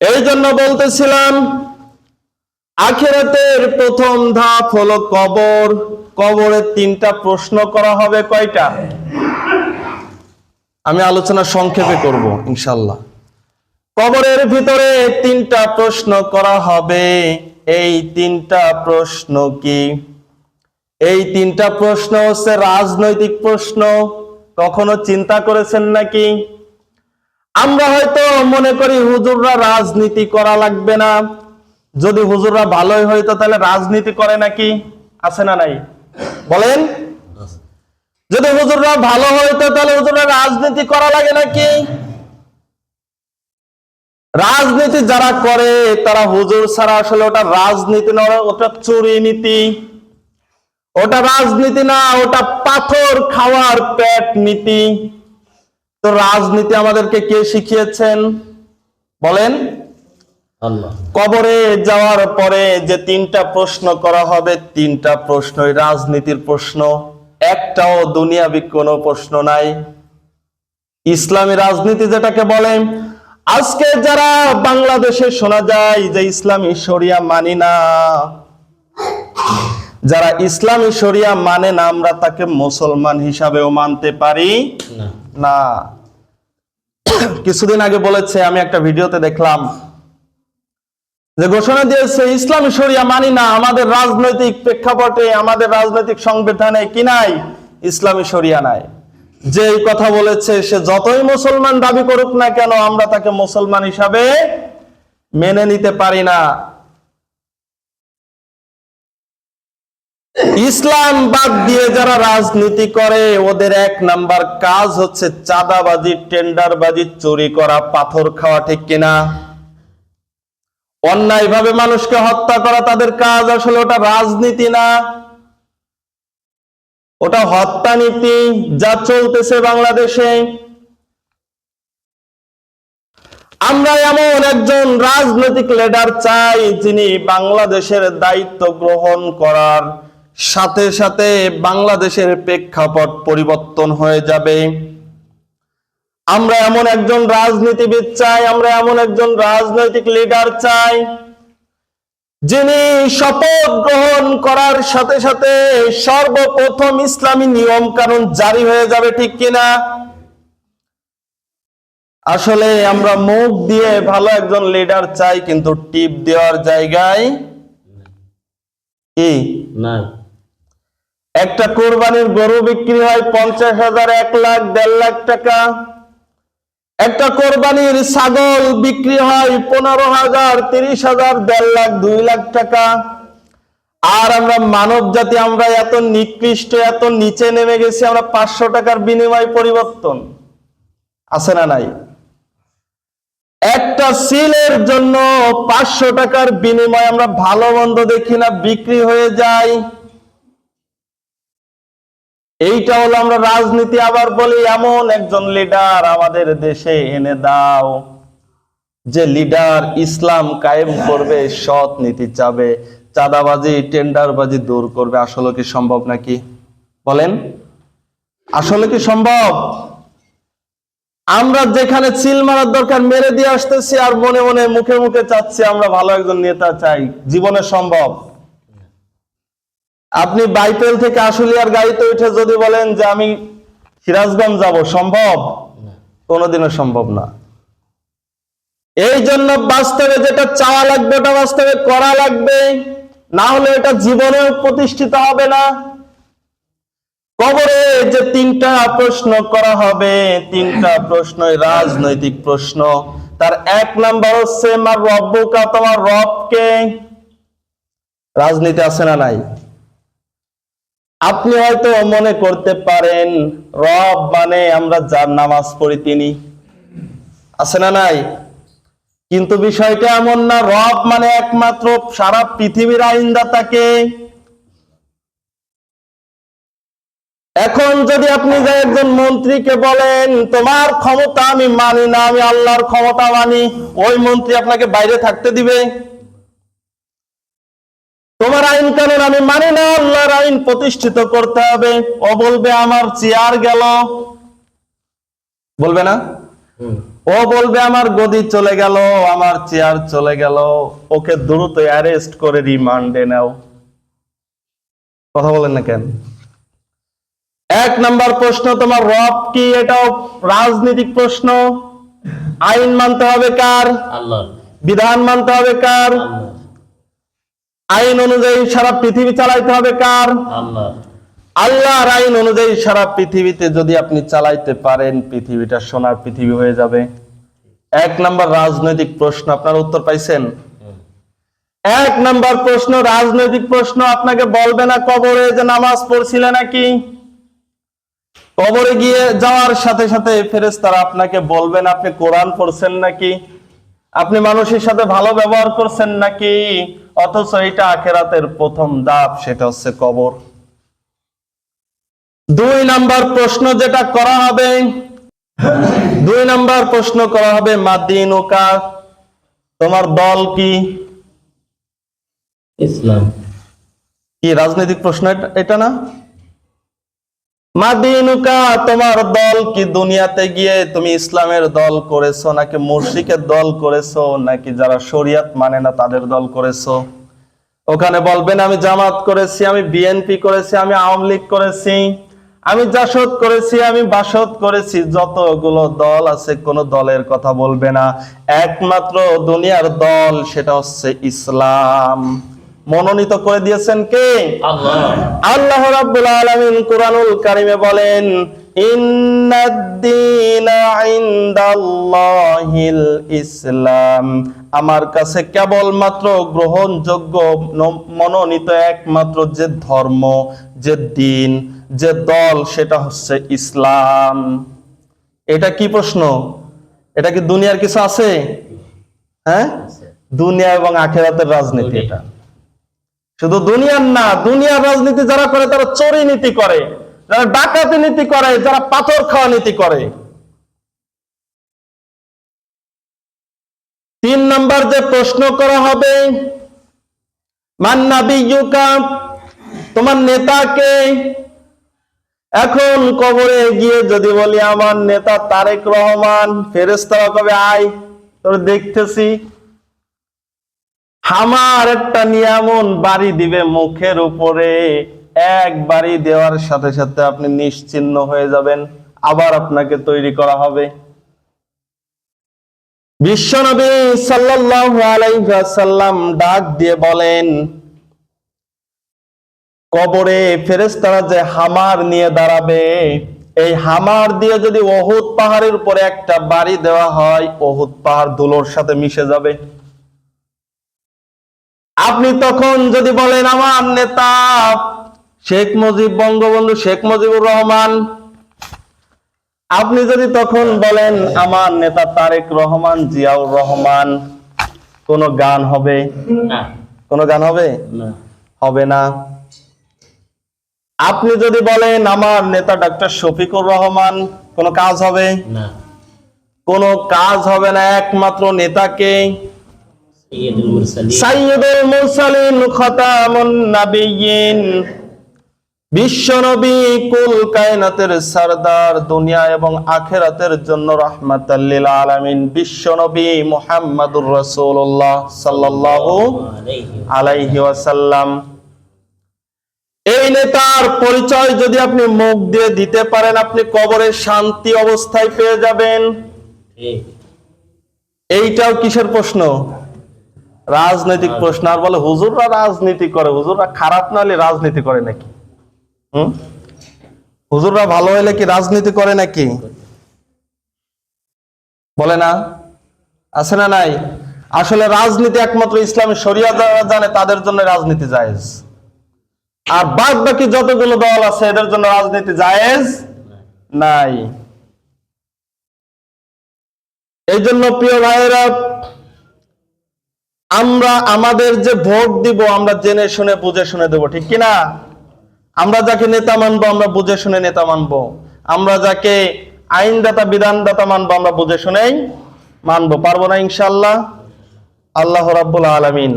এই জন্য বলতেছিলাম, আখেরাতের প্রথম ধাপ হলো কবর। কবরের তিনটা প্রশ্ন করা হবে কয়টা? আমি আলোচনা সংক্ষেপে করব ইনশাল্লাহ কবরের ভিতরে তিনটা প্রশ্ন করা হবে। এই তিনটা প্রশ্ন কি? এই তিনটা প্রশ্ন হচ্ছে রাজনৈতিক প্রশ্ন। কখনো চিন্তা করেছেন নাকি? আমরা হয়তো মনে করি হুজুররা রাজনীতি করা লাগবে না। যদি হুজুররা ভালোই হইতো তাহলে রাজনীতি করে নাকি? আছে না নাই? বলেন। যদি হুজুররা ভালো হইতো তাহলে হুজুররা রাজনীতি করা লাগে নাকি? রাজনীতি যারা করে, তারা হুজুর ছাড়া আসলে ওটা রাজনীতি না ওটা চুরি নীতি। ওটা রাজনীতি না, ওটা পাথর খাওয়ার পেট নীতি। তো রাজনীতি আমাদেরকে কে শিখিয়েছেন? বলেন। কবরে যাওয়ার পরে যে তিনটা প্রশ্ন করা হবে তিনটা প্রশ্নই রাজনীতির প্রশ্ন। একটাও দুনিয়াবি কোনো প্রশ্ন নাই। ইসলামী রাজনীতি যেটাকে বলে আজকে যারা বাংলাদেশে শোনা যায় যে ইসলামী শরিয়া মানি না যারা ইসলামী শরিয়া মানে না আমরা তাকে মুসলমান হিসাবেও মানতে পারি না। কিছুদিন আগে বলেছে আমি একটা ভিডিওতে দেখলাম যে ঘোষণা দিয়েছে ইসলামী শরিয়া মানি না আমাদের রাজনৈতিক প্রেক্ষাপটে আমাদের রাজনৈতিক সংবিধানে কি নাই? ইসলামী শরিয়া নাই। যে এই কথা বলেছে সে যতই মুসলমান দাবি করুক না কেন আমরা তাকে মুসলমান হিসাবে মেনে নিতে পারি না। ইসলাম বাদ দিয়ে যারা রাজনীতি করে, ওদের এক নাম্বার কাজ হচ্ছে চাঁদাবাজি, টেন্ডারবাজি, চুরি করা, পাথর খাওয়া, ঠিক কিনা? অন্যায়ভাবে মানুষকে হত্যা করা তাদের কাজ আসলে ওটা রাজনীতি না। ওটা হত্যা নীতি যা চলতেছে বাংলাদেশে। আমরা এমন একজন রাজনৈতিক লিডার চাই যিনি বাংলাদেশের দায়িত্ব গ্রহণ করার সাথে সাথে বাংলাদেশের প্রেক্ষাপট পরিবর্তন হয়ে যাবে। আমরা এমন একজন রাজনীতিবিদ চাই আমরা এমন একজন রাজনৈতিক লিডার চাই যিনি শপথ গ্রহণ করার সাথে সাথে সর্বপ্রথম ইসলামী নিয়ম কানুন জারি হয়ে যাবে ঠিক কিনা? আসলে আমরা মুখ দিয়ে ভালো একজন লিডার চাই কিন্তু টিপ দেওয়ার জায়গায় কি? না একটা কোরবানির গরু বিক্রি হয় পঞ্চাশ হাজার, এক লাখ, দেড় লাখ টাকা। একটা কোরবানির ছাগল বিক্রি হয় পনেরো হাজার, তিরিশ হাজার, দেড় লাখ, দুই লাখ টাকা। আর আমরা মানব জাতি, আমরা এত নিকৃষ্ট, এত নিচে নেমে গেছি, আমরা পাঁচশো টাকার বিনিময় পরিবর্তন। আছে না নাই? একটা সিলের জন্য পাঁচশো টাকার বিনিময়ে আমরা ভালো মন্দ দেখি না, বিক্রি হয়ে যায়। এইটা হলো আমরা রাজনীতি আবার বলি, এমন একজন লিডার আমাদের দেশে এনে দাও, যে লিডার ইসলাম কায়েম করবে, সৎ নীতি চাবে, চাঁদাবাজি, টেন্ডারবাজি দূর করবে। আসলে কি সম্ভব নাকি? বলেন। আসলে কি সম্ভব? আমরা যেখানে চিল মারার দরকার মেরে দিয়ে আসতেছি, আর মনে মনে মুখে মুখে চাচ্ছি আমরা ভালো একজন নেতা চাই। জীবনে সম্ভব। আপনি বাইপেল থেকে আশুলিয়ার গাড়িতে উঠে যদি বলেন যে আমি সিরাজগঞ্জ যাব সম্ভব? কোনোদিনও সম্ভব না। এই জন্য বাস্তবে যেটা চাওয়া লাগবে ওটা বাস্তবে করা লাগবে। না হলে এটা জীবনে প্রতিষ্ঠিত হবে না। কবরে যে তিনটা প্রশ্ন করা হবে তিনটা প্রশ্নই রাজনৈতিক প্রশ্ন। তার এক নাম্বার হচ্ছে আমার রব্বুকা তোমার রবকে? রাজনীতি আছে না নাই? আপনি হয়তো মনে করতে পারেন, রব মানে আমরা যার নামাজ পড়ি তিনি। আছে না নাই? কিন্তু বিষয়টা এমন না, রব মানে একমাত্র সারা পৃথিবীর আইনদাতাকে। এখন যদি আপনি যে একজন মন্ত্রীকে বলেন, তোমার ক্ষমতা আমি মানি না, আমি আল্লাহর ক্ষমতা মানি, ওই মন্ত্রী আপনাকে বাইরে থাকতে দিবে? আইন কানুন আমি মানি না আল্লাহর আইন প্রতিষ্ঠিত করতে হবে। ও বলবে আমার চেয়ার গেল। বলবে না? ও বলবে আমার গদি চলে গেল আমার চেয়ার চলে গেল। ওকে দ্রুত অ্যারেস্ট করে রিমান্ডে নাও। কথা বলেন না কেন? এক নাম্বার প্রশ্ন তোমার রব কি? এটাও রাজনৈতিক প্রশ্ন। আইন মানতে হবে কার? আল্লাহ। বিধান মানতে হবে কার? আল্লাহ। আইন অনুযায়ী সারা পৃথিবী চালাইতে হবে কার? আল্লাহ। আল্লাহর আইন অনুযায়ী সারা পৃথিবীতে যদি আপনি চালাইতে পারেন পৃথিবীটা সোনার পৃথিবী হয়ে যাবে। এক নাম্বার রাজনৈতিক প্রশ্ন আপনার উত্তর পাইছেন? এক নাম্বার প্রশ্ন রাজনৈতিক প্রশ্ন আপনাকে বলবে না কবরে যে নামাজ পড়ছিলে নাকি? কবরে গিয়ে যাওয়ার সাথে সাথে ফেরেশতারা আপনাকে বলবেন আপনি কোরআন পড়ছেন নাকি? আপনি মানুষের সাথে ভালো ব্যবহার করছেন নাকি? অথচ এটা আখেরাতের প্রথম দাপ সেটা হচ্ছে কবর। দুই নাম্বার প্রশ্ন যেটা করা হবে দুই নাম্বার প্রশ্ন করা হবে মাদিনুকা তোমার দল কি? ইসলাম। কি রাজনৈতিক প্রশ্ন এটা- এটা না? মাদিনুকা, তোমার দল কি দুনিয়াতে গিয়ে তুমি ইসলামের দল করেছ, নাকি মুর্শিকের দল করেছ, নাকি যারা শরিয়াত মানে না তাদের দল করেছ? ওখানে বলবেন, আমি জামাত করেছি, আমি বিএনপি করেছি, আমি আওয়ামী লীগ করেছি, আমি জাসদ করেছি, আমি বাসদ করেছি, যতগুলো দল আছে, কোন দলের কথা বলবে না। একমাত্র দুনিয়ার দল, সেটা হচ্ছে ইসলাম। মনোনীত করে দিয়েছেন কে? আল্লাহ। রাব্বুল আলামিন কোরআনুল কারিমে বলেন ইসলাম। আমার কাছে কেবলমাত্র গ্রহণযোগ্য মনোনীত একমাত্র যে ধর্ম যে দিন যে দল সেটা হচ্ছে ইসলাম। এটা কি প্রশ্ন? এটা কি দুনিয়ার কিছু আছে? হ্যাঁ? দুনিয়া এবং আখেরাতের রাজনীতি এটা। শুধু দুনিয়ার না দুনিয়ার রাজনীতি যারা করে, তারা চোরি নীতি করে। যারা ডাকাতি নীতি করে, যারা পাথর খাওয়া নীতি করে। তিন নম্বর যে প্রশ্ন করা হবে মান্নাবিয়ুকা তোমার নেতাকে এখন কবরে গিয়ে যদি বলি, আমার নেতা তারেক রহমান ফেরেস্তারা কবে আয়? তোর দেখতেছি। আমার একটা নিয়ামন বাড়ি দিবে মুখের উপরে। এক বাড়ি দেওয়ার সাথে সাথে আপনি নিশ্চিন্ন হয়ে যাবেন, আবার আপনাকে তৈরি করা হবে। বিশ্বনবী ওয়াসাল্লাম ডাক দিয়ে বলেন, কবরে ফেরেশতারা যে হামার নিয়ে দাঁড়াবে, এই হামার দিয়ে যদি ওহুদ পাহাড়ের উপরে একটা বাড়ি দেওয়া হয়, ওহুদ পাহাড় ধুলোর সাথে মিশে যাবে। আপনি তখন যদি বলেন আমার নেতা শেখ মুজিব বঙ্গবন্ধু শেখ মুজিবুর রহমান আপনি যদি তখন বলেন আমার নেতা তারেক রহমান জিয়াউর রহমান কোন গান হবে? না। কোন গান হবে? না। হবে না। আপনি যদি বলেন আমার নেতা ডাক্তার শফিকুর রহমান কোন কাজ হবে? না। কোন কাজ হবে না। একমাত্র নেতাকে সৈয়দুল মুরসালিন। খাতামুন নাবিয়্যিন। বিশ্বনবী কুল কায়নাতের সরদার দুনিয়া এবং আখেরাতের জন্য রাহমাতাল লিল আলামিন বিশ্বনবী মুহাম্মাদুর রাসূলুল্লাহ সাল্লাল্লাহু আলাইহি আলাইহি ওয়াসাল্লাম। এই নেতার পরিচয় যদি আপনি মুখ দিয়ে দিতে পারেন আপনি কবরে শান্তি অবস্থায় পেয়ে যাবেন। এইটাও কিসের প্রশ্ন? রাজনৈতিক প্রশ্ন আর বলে হুজুররা রাজনীতি করে হুজুররা খারাপ না হলে রাজনীতি করে নাকি? হুম? হুজুররা ভালো হলে কি রাজনীতি করে নাকি? বলে না। আছে না নাই? আসলে রাজনীতি একমাত্র ইসলামী শরিয়া যারা জানে তাদের জন্য রাজনীতি জায়েজ। আর বাদ বাকি যতগুলো দল আছে এদের জন্য রাজনীতি জায়েজ নাই। এই জন্য প্রিয় ভাইয়েরা আমরা আমাদের যে ভোট দিব, আমরা জেনে শুনে, বুঝে শুনে দেবো, ঠিক কিনা আমরা যাকে নেতা মানবো, আমরা বুঝে শুনে নেতা মানবো। আমরা যাকে আইনদাতা, বিধানদাতা মানবো, আমরা বুঝে শুনেই মানবো। পারব না ইনশাল্লাহ আল্লাহ রাব্বুল আলামিন।